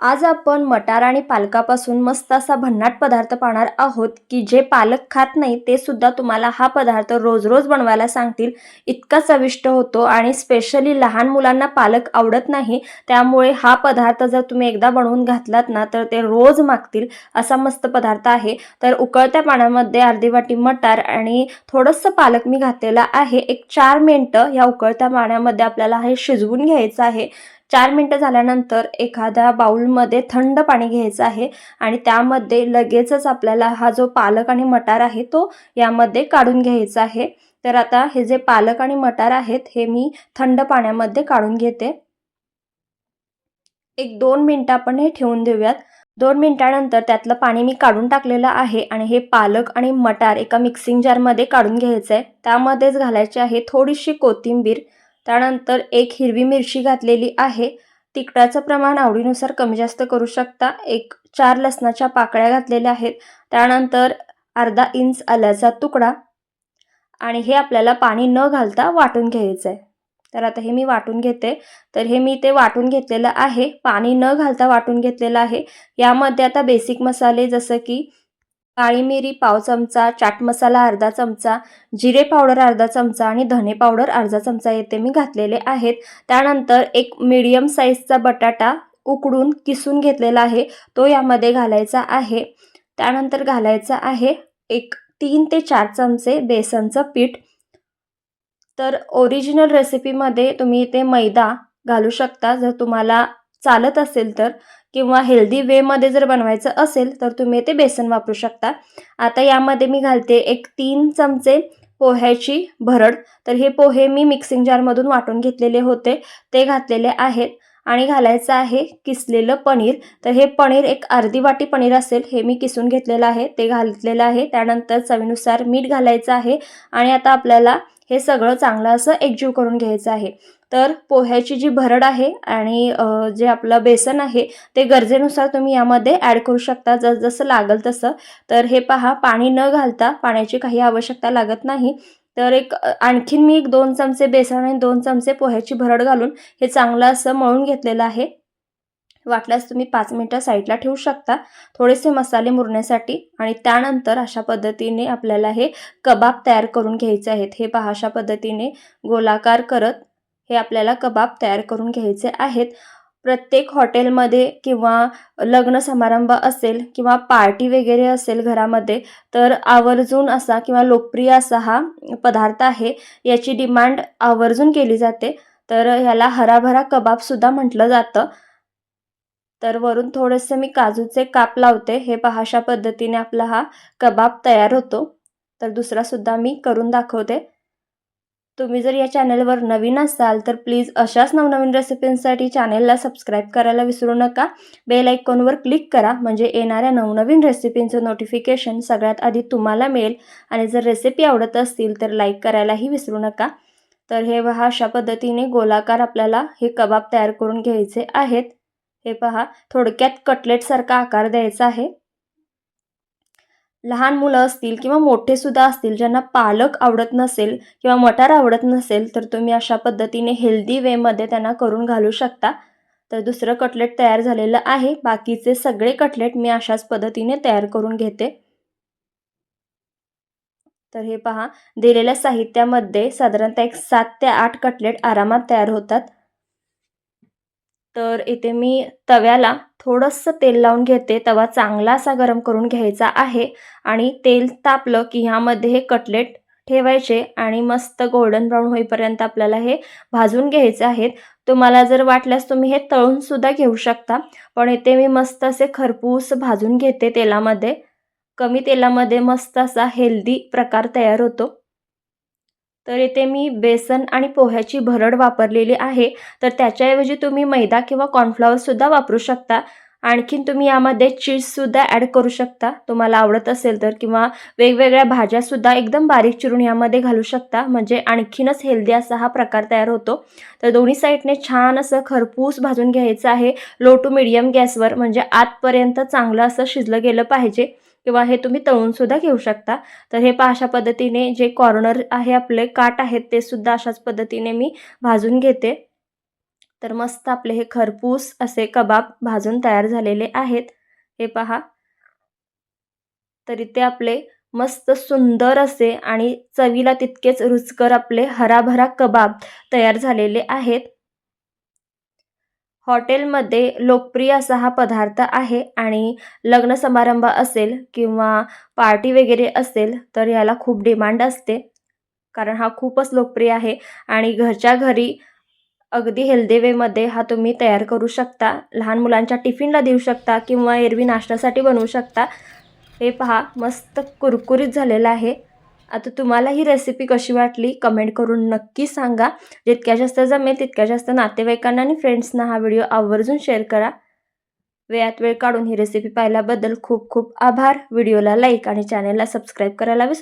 आज आपण मटार आणि पालकापासून मस्त असा भन्नाट पदार्थ पाहणार आहोत की जे पालक खात नाही ते सुद्धा तुम्हाला हा पदार्थ रोज रोज बनवायला सांगतील. इतका चविष्ट होतो आणि स्पेशली लहान मुलांना पालक आवडत नाही त्यामुळे हा पदार्थ जर तुम्ही एकदा बनवून घातलात ना तर ते रोज मागतील असा मस्त पदार्थ आहे. तर उकळत्या पाण्यामध्ये अर्धी वाटी मटार आणि थोडंसं पालक मी घातलेला आहे. एक चार मिनटं ह्या उकळत्या पाण्यामध्ये आपल्याला हे शिजवून घ्यायचं आहे. चार मिनटं झाल्यानंतर एखाद्या बाऊलमध्ये थंड पाणी घ्यायचं आहे आणि त्यामध्ये लगेचच आपल्याला हा जो पालक आणि मटार आहे तो यामध्ये काढून घ्यायचा आहे. तर आता हे जे पालक आणि मटार आहेत हे मी थंड पाण्यामध्ये काढून घेते. एक दोन मिनटं आपण हे ठेवून देऊयात. दोन मिनटानंतर त्यातलं पाणी मी काढून टाकलेलं आहे आणि हे पालक आणि मटार एका मिक्सिंग जारमध्ये काढून घ्यायचं आहे त्यामध्येच घालायचे आहे थोडीशी कोथिंबीर. त्यानंतर एक हिरवी मिरची घातलेली आहे. तिखटाचं प्रमाण आवडीनुसार कमी जास्त करू शकता. एक चार लसणाच्या पाकळ्या घातलेल्या आहेत. त्यानंतर अर्धा इंच आल्याचा तुकडा. आणि हे आपल्याला पाणी न घालता वाटून घ्यायचं आहे तर आता हे मी वाटून घेते. तर हे मी ते वाटून घेतलेलं आहे. पाणी न घालता वाटून घेतलेलं आहे. यामध्ये आता बेसिक मसाले जसं की काळी मिरी पाव चमचा चाट मसाला अर्धा चमचा जिरे पावडर अर्धा चमचा आणि धने पावडर अर्धा चमचा येथे मी घातलेले आहेत. त्यानंतर एक मीडियम साईजचा बटाटा उकडून किसून घेतलेला आहे. तो यामध्ये घालायचा आहे. त्यानंतर घालायचा आहे एक तीन ते चार चमचे बेसनचं पीठ. तर ओरिजिनल रेसिपीमध्ये तुम्ही ते मैदा घालू शकता. जर तुम्हाला चालत असेल तर किंवा हेल्दी वेमध्ये जर बनवायचं असेल तर तुम्ही ते बेसन वापरू शकता. आता यामध्ये मी घालते एक तीन चमचे पोह्याची भरड. तर हे पोहे मी मिक्सिंग जारमधून वाटून घेतलेले होते. ते घातलेले आहेत. आणि घालायचं आहे किसलेलं पनीर. तर हे पनीर एक अर्धी वाटी पनीर असेल हे मी किसून घेतलेलं आहे. ते घातलेलं आहे. त्यानंतर चवीनुसार मीठ घालायचं आहे. आणि आता आपल्याला हे सगळं चांगलं असं एकजीव करून घ्यायचं आहे. तर पोह्याची जी भरड आहे आणि जे आपलं बेसन आहे ते गरजेनुसार तुम्ही यामध्ये ॲड करू शकता. जसजसं लागेल लागल तसं. तर हे पहा पाणी न घालता पाण्याची काही आवश्यकता लागत नाही. तर एक आणखीन मी एक दोन चमचे बेसन आणि दोन चमचे पोह्याची भरड घालून हे चांगलं असं मळून घेतलेलं आहे. वाटल्यास तुम्ही पाच मिनटं साईडला ठेवू शकता. थोडेसे मसाले मुरण्यासाठी आणि त्यानंतर अशा पद्धतीने आपल्याला हे कबाब तयार करून घ्यायचे आहेत. हे पहा अशा पद्धतीने गोलाकार करत हे आपल्याला कबाब तयार करून घ्यायचे आहेत. प्रत्येक हॉटेलमध्ये किंवा लग्न समारंभ असेल किंवा पार्टी वगैरे असेल घरामध्ये तर आवर्जून असा किंवा लोकप्रिय असा हा पदार्थ आहे. याची डिमांड आवर्जून केली जाते. तर ह्याला हराभरा कबाबसुद्धा म्हटलं जातं. तर वरून थोडेसे मी काजूचे काप लावते. हे पहाशा पद्धतीने आपला हा कबाब तयार होतो. तर दुसरासुद्धा मी करून दाखवते. तुम्ही जर या चॅनलवर नवीन असाल तर प्लीज अशाच नवनवीन रेसिपींसाठी चॅनलला सबस्क्राईब करायला विसरू नका. बेल आयकॉनवर क्लिक करा म्हणजे येणाऱ्या नवनवीन रेसिपींचं नोटिफिकेशन सगळ्यात आधी तुम्हाला मिळेल. आणि जर रेसिपी आवडत असतील तर लाईक करायलाही विसरू नका. तर हे पहा अशा पद्धतीने गोलाकार आपल्याला हे कबाब तयार करून घ्यायचे आहेत. हे पहा थोडक्यात कटलेटसारखा आकार द्यायचा आहे. लहान मुलं असतील किंवा मोठे सुद्धा असतील ज्यांना पालक आवडत नसेल किंवा मटार आवडत नसेल तर तुम्ही अशा पद्धतीने हेल्दी वेमध्ये त्यांना करून घालू शकता. तर दुसरं कटलेट तयार झालेलं आहे. बाकीचे सगळे कटलेट मी अशाच पद्धतीने तयार करून घेते. तर हे पहा. दिलेल्या साहित्यामध्ये साधारणतः एक सात ते आठ कटलेट आरामात तयार होतात. तर इथे मी तव्याला थोडंसं तेल लावून घेते. तवा चांगला असा गरम करून घ्यायचा आहे. आणि तेल तापलं की ह्यामध्ये हे कटलेट ठेवायचे आणि मस्त गोल्डन ब्राऊन होईपर्यंत आपल्याला हे भाजून घ्यायचे आहेत. तुम्हाला जर वाटल्यास तुम्ही हे तळूनसुद्धा घेऊ शकता. पण इथे मी मस्त असे खरपूस भाजून घेते तेलामध्ये. कमी तेलामध्ये मस्त असा हेल्दी प्रकार तयार होतो. तर इथे मी बेसन आणि पोह्याची भरड वापरलेली आहे. तर त्याच्याऐवजी तुम्ही मैदा किंवा कॉर्नफ्लॉवरसुद्धा वापरू शकता. आणखीन तुम्ही यामध्ये चीजसुद्धा ॲड करू शकता. तुम्हाला आवडत असेल तर किंवा वेगवेगळ्या भाज्यासुद्धा एकदम बारीक चिरून यामध्ये घालू शकता. म्हणजे आणखीनच हेल्दी असा हा प्रकार तयार होतो. तर दोन्ही साईडने छान असं खरपूस भाजून घ्यायचं आहे. लो टू मिडियम गॅसवर म्हणजे आतपर्यंत चांगलं असं शिजलं गेलं पाहिजे. किंवा हे तुम्ही तळूनसुद्धा घेऊ शकता. तर हे पहा अशा पद्धतीने जे कॉर्नर आहे आपले काट आहेत ते सुद्धा अशाच पद्धतीने मी भाजून घेते. तर मस्त आपले हे खरपूस असे कबाब भाजून तयार झालेले आहेत. हे पहा. तरी ते आपले मस्त सुंदर असे आणि चवीला तितकेच रुचकर आपले हराभरा कबाब तयार झालेले आहेत. हॉटेलमध्ये लोकप्रिय असा हा पदार्थ आहे आणि लग्न समारंभ असेल किंवा पार्टी वगैरे असेल तर याला खूप डिमांड असते. कारण हा खूपच लोकप्रिय आहे आणि घरच्या घरी अगदी हेल्दी वेमध्ये हा तुम्ही तयार करू शकता. लहान मुलांच्या टिफिनला देऊ शकता किंवा एरवी नाश्त्यासाठी बनवू शकता. हे पहा मस्त कुरकुरीत झालेलं आहे. आता तुम्हाला ही रेसिपी कशी वाटली? कमेंट करून नक्की सांगा. जितक्या जास्त जमेल तितक्या जास्त नातेवाईकांना आणि फ्रेंड्सना हा व्हिडिओ आवर्जून शेअर करा. वेळात वेळ काढून ही रेसिपी पाहिल्याबद्दल खूप खूप आभार. व्हिडिओला लाईक आणि चॅनलला सबस्क्राईब करायला विसरू